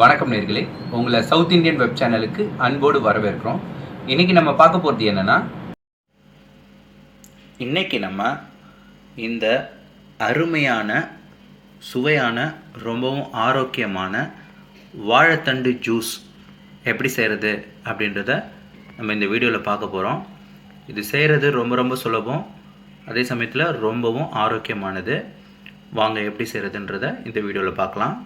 வணக்கம் நேர்களே. உங்களை சவுத் இந்தியன் வெப் சேனலுக்கு அன்போடு வரவேற்கிறோம். இன்றைக்கி நம்ம பார்க்க போகிறது என்னன்னா இன்னைக்கு நம்ம இந்த அருமையான சுவையான ரொம்பவும் ஆரோக்கியமான வாழைத்தண்டு ஜூஸ் எப்படி செய்கிறது அப்படின்றத நம்ம இந்த வீடியோவில் பார்க்க போகிறோம் இது செய்கிறது ரொம்ப ரொம்ப சுலபம். அதே சமயத்தில் ரொம்பவும் ஆரோக்கியமானது. வாங்க எப்படி செய்கிறதுன்றத இந்த வீடியோவில் பார்க்கலாம்.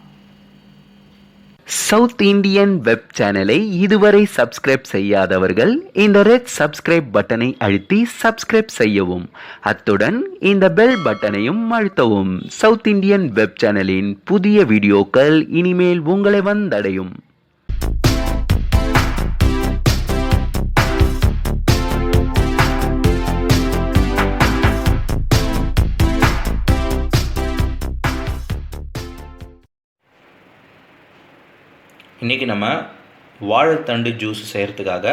சவுத் இந்தியன் வெப் சேனலை இதுவரை சப்ஸ்கிரைப் செய்யாதவர்கள் இந்த ரெட் சப்ஸ்கிரைப் பட்டனை அழுத்தி சப்ஸ்கிரைப் செய்யவும். அத்துடன் இந்த பெல் பட்டனையும் அழுத்தவும். சவுத் இந்தியன் வெப் சேனலின் புதிய வீடியோக்கள் இனிமேல் உங்களை வந்தடையும். இன்றைக்கி நம்ம வாழைத்தண்டு ஜூஸ் செய்கிறதுக்காக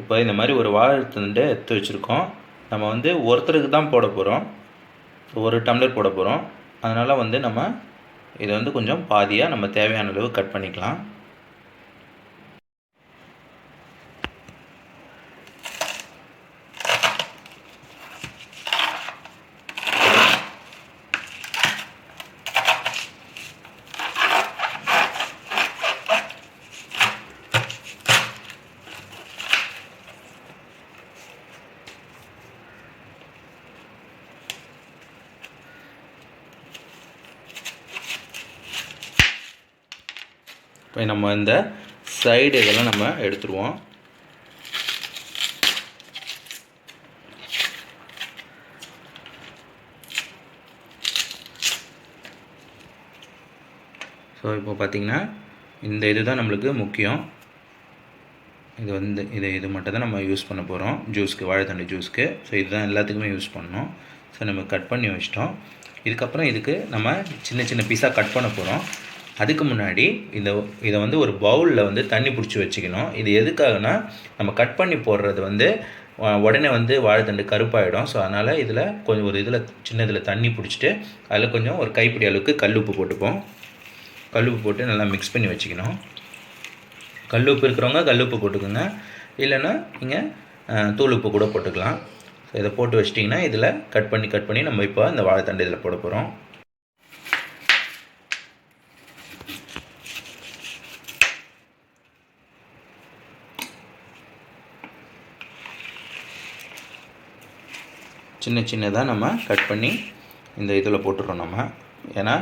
இப்போ இந்த மாதிரி ஒரு வாழைத்தண்டு எடுத்து வச்சுருக்கோம். நம்ம வந்து ஒருத்தருக்கு தான் போட போகிறோம் ஒரு டம்ளர் போட போகிறோம் அதனால் வந்து நம்ம இதை வந்து கொஞ்சம் பாதியாக நம்ம தேவையான அளவு கட் பண்ணிக்கலாம். இப்போ நம்ம இந்த சைடு இதெல்லாம் நம்ம எடுத்துருவோம். ஸோ இப்போ பார்த்திங்கன்னா இந்த இது தான் நம்மளுக்கு முக்கியம். இது வந்து இது இது மட்டும் தான் நம்ம யூஸ் பண்ண போகிறோம் ஜூஸ்க்கு வாழைத்தண்டு ஜூஸ்க்கு ஸோ இதுதான் எல்லாத்துக்குமே யூஸ் பண்ணோம் ஸோ நம்ம கட் பண்ணி வச்சிட்டோம். இதுக்கப்புறம் இதுக்கு நம்ம சின்ன சின்ன பீஸாக கட் பண்ண போகிறோம் அதுக்கு முன்னாடி இந்த இதை வந்து ஒரு பவுலில் வந்து தண்ணி பிடிச்சி வச்சுக்கணும். இது எதுக்காகனா நம்ம கட் பண்ணி போடுறது வந்து உடனே வந்து வாழைத்தண்டு கருப்பாயிடும். ஸோ அதனால் இதில் கொஞ்சம் ஒரு இதில் சின்ன இதில் தண்ணி பிடிச்சிட்டு அதில் கொஞ்சம் ஒரு கைப்பிடி அளவுக்கு கல் உப்பு போட்டுப்போம். கல் உப்பு போட்டு நல்லா மிக்ஸ் பண்ணி வச்சுக்கணும். கல் உப்பு இருக்கிறவங்க கல் உப்பு போட்டுக்கோங்க. இல்லைன்னா நீங்கள் தூள் உப்பு கூட போட்டுக்கலாம். ஸோ இதை போட்டு வச்சிட்டிங்கன்னா இதில் கட் பண்ணி கட் பண்ணி நம்ம இப்போ இந்த வாழைத்தண்டு இதில் போட போகிறோம் சின்ன சின்னதாக நம்ம கட் பண்ணி இந்த இதில் போட்டுறோம் நம்ம. ஏன்னா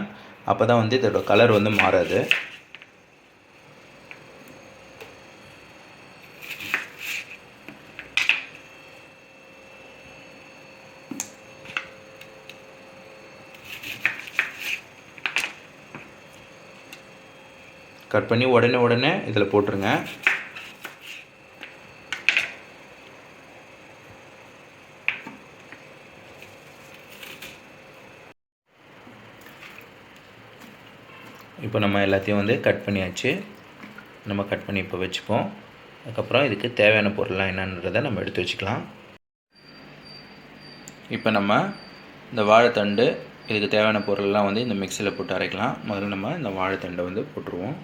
அப்போ தான் வந்து இதோட கலர் வந்து மாறாது. கட் பண்ணி உடனே உடனே இதில் போட்டுருங்க. இப்போ நம்ம எல்லாத்தையும் வந்து கட் பண்ணியாச்சு. நம்ம கட் பண்ணி இப்போ வச்சுப்போம். அதுக்கப்புறம் இதுக்கு தேவையான பொருள்லாம் என்னன்றதை நம்ம எடுத்து வச்சுக்கலாம். இப்போ நம்ம இந்த வாழைத்தண்டு இதுக்கு தேவையான பொருள்லாம் வந்து இந்த மிக்சியில் போட்டு அரைக்கலாம். முதல்ல நம்ம இந்த வாழைத்தண்டை வந்து போட்டுருவோம்.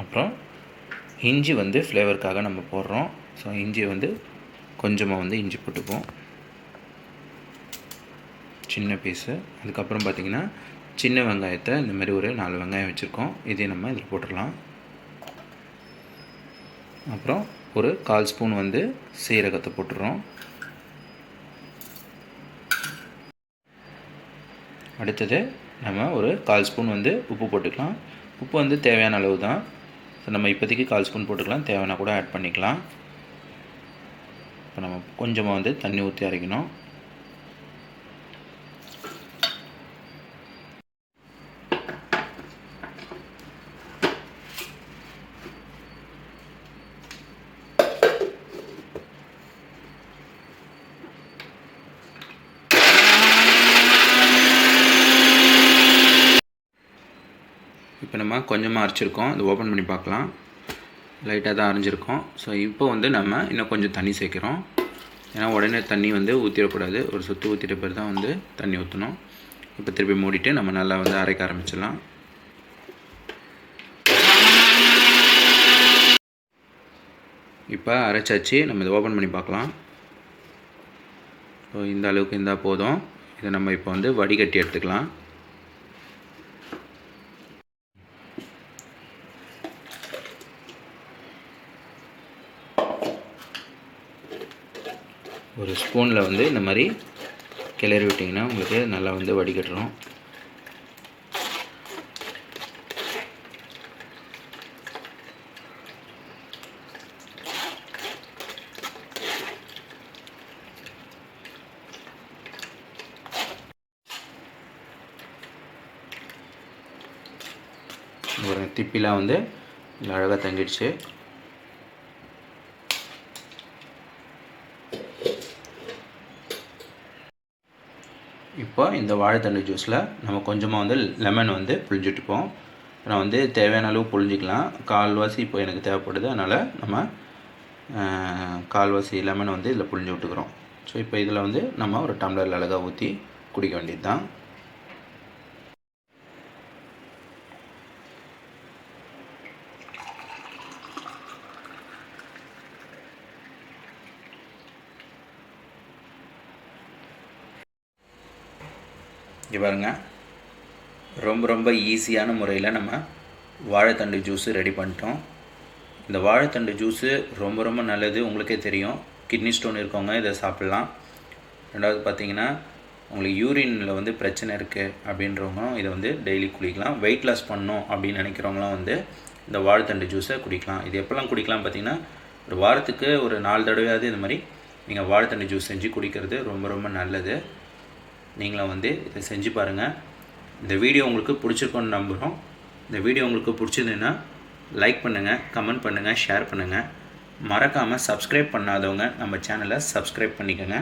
அப்புறம் இஞ்சி வந்து ஃப்ளேவருக்காக நம்ம போடுறோம். ஸோ இஞ்சி வந்து கொஞ்சமாக வந்து இஞ்சி போட்டுப்போம் சின்ன பீஸு அதுக்கப்புறம் பார்த்திங்கன்னா சின்ன வெங்காயத்தை இந்த மாதிரி ஒரு நாலு வெங்காயம் வச்சுருக்கோம். இதையும் நம்ம இதில் போட்டுடலாம். அப்புறம் ஒரு கால் ஸ்பூன் வந்து சீரகத்தை போட்டுடுறோம். அடுத்தது நம்ம ஒரு கால் ஸ்பூன் வந்து உப்பு போட்டுக்கலாம். உப்பு வந்து தேவையான அளவு தான் ஸோ நம்ம இப்போதைக்கு கால் ஸ்பூன் போட்டுக்கலாம். தேவைன்னா கூட ஆட் பண்ணிக்கலாம். இப்போ நம்ம கொஞ்சமாக வந்து தண்ணி ஊற்றி அரைக்கணும் இப்போ நம்ம கொஞ்சமாக அரைச்சிருக்கோம். இது ஓப்பன் பண்ணி பார்க்கலாம். லைட்டாக தான் அரைஞ்சிருக்கோம். ஸோ இப்போ வந்து நம்ம இன்னும் கொஞ்சம் தண்ணி சேர்க்குறோம். ஏன்னா உடனே தண்ணி வந்து ஊற்றிடக்கூடாது ஒரு சுற்று ஊற்றிட்ட பிறகு தான் வந்து தண்ணி ஊற்றணும் இப்போ திருப்பி மூடிட்டு நம்ம நல்லா வந்து அரைக்க ஆரம்பிச்சிடலாம். இப்போ அரைச்சாச்சு. நம்ம இதை ஓப்பன் பண்ணி பார்க்கலாம். ஸோ இந்த அளவுக்கு இருந்தால் போதும். இதை நம்ம இப்போ வந்து வடிகட்டி எடுத்துக்கலாம். ஒரு ஸ்பூனில் வந்து இந்த மாதிரி கிளறி விட்டிங்கன்னா உங்களுக்கு நல்லா வந்து வடிகட்டுறோம். ஒரு திப்பிலாம் வந்து அழகாக தங்கிடுச்சு. இப்போ இந்த வாழைத்தண்டு ஜூஸில் நம்ம கொஞ்சமாக வந்து லெமன் வந்து புழிஞ்சிட்டுப்போம் நான் வந்து தேவையான அளவு புழிஞ்சிக்கலாம். கால்வாசி இப்போ எனக்கு தேவைப்படுது. அதனால் நம்ம கால்வாசி லெமன் வந்து இதில் புழிஞ்சு விட்டுக்கிறோம். ஸோ இப்போ இதில் வந்து நம்ம ஒரு டம்ளரில் அழகாக ஊற்றி குடிக்க வேண்டியது தான் இங்கே பாருங்க. ரொம்ப ரொம்ப ஈஸியான முறையில் நம்ம வாழைத்தண்டு ஜூஸு ரெடி பண்ணிட்டோம். இந்த வாழைத்தண்டு ஜூஸு ரொம்ப ரொம்ப நல்லது. உங்களுக்கே தெரியும். கிட்னி ஸ்டோன் இருக்கவங்க இதை சாப்பிட்லாம். ரெண்டாவது பார்த்தீங்கன்னா உங்களுக்கு யூரினில் வந்து பிரச்சனை இருக்குது அப்படின்றவங்க இதை வந்து டெய்லி குடிக்கலாம். வெயிட் லாஸ் பண்ணணும் அப்படின்னு நினைக்கிறவங்களாம் வந்து இந்த வாழைத்தண்டு ஜூஸை குடிக்கலாம். இது எப்போல்லாம் குடிக்கலாம் பார்த்தீங்கன்னா ஒரு வாரத்துக்கு ஒரு நாலு தடவையாவது இந்த மாதிரி நீங்கள் வாழைத்தண்டு ஜூஸ் செஞ்சு குடிக்கிறது ரொம்ப ரொம்ப நல்லது. நீங்களும் வந்து இதை செஞ்சு பாருங்கள் இந்த வீடியோ உங்களுக்கு பிடிச்சிருக்கோன்னு நம்புகிறோம் இந்த வீடியோ உங்களுக்கு பிடிச்சதுன்னா லைக் பண்ணுங்கள் கமெண்ட் பண்ணுங்கள் ஷேர் பண்ணுங்கள் மறக்காமல் சப்ஸ்கிரைப் பண்ணாதவங்க நம்ம சேனலை சப்ஸ்கிரைப் பண்ணிக்கோங்க.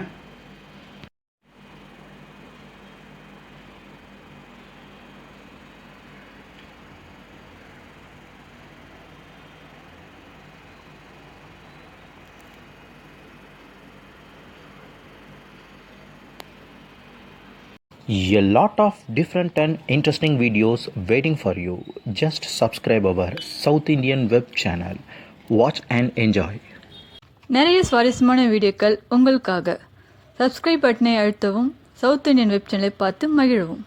A lot of different and interesting videos waiting for you. Just subscribe our South Indian web channel. Watch and enjoy. நிறைய சுவாரஸ்யமான வீடியோக்கள் உங்களுக்காக சப்ஸ்கிரைப் பட்டனை அழுத்தவும் சவுத் இந்தியன் வெப் சேனலை பார்த்து மகிழவும்